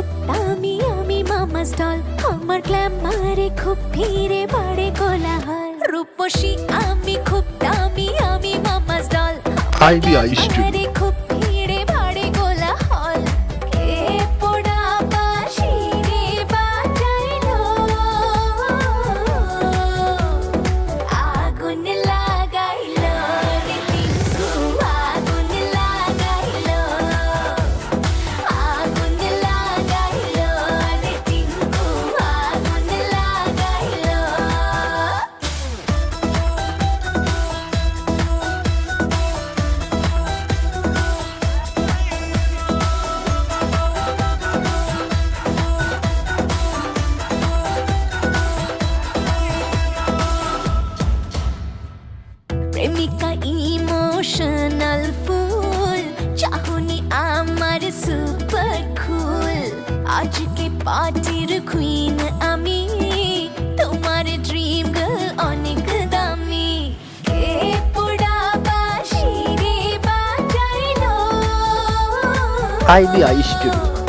খুব দামি আমি মামা স্টল। আমার গ্ল্যামারে খুব ভিড়ে বাড়ে কোলাহল। রূপসী আমি খুব দামি আমি মামা স্টল। IBI Studio. প্রেমিকা ইমোশনাল ফুল, চাহনি আমার সুপার কুল। আজকে পার্টির কুইন আমি, তোমার ড্রিম গার্ল অনেক দামি। কে পোড়া বাঁশি রে IBI Studio.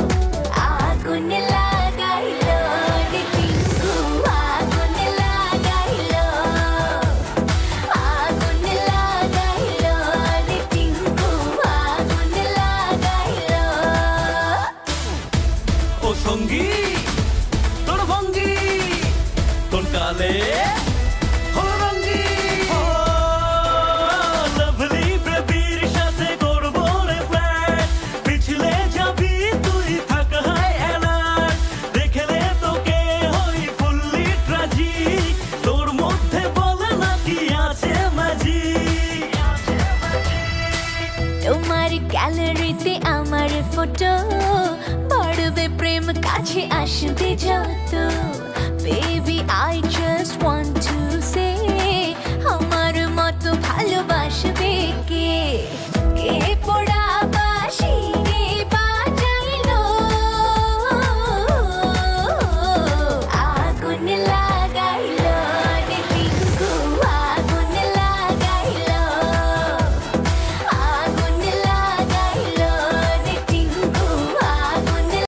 Charlie. তোমার গ্যালারিতে আমার ফটো পড়বে প্রেম কাছে আসবে যত। Baby I just want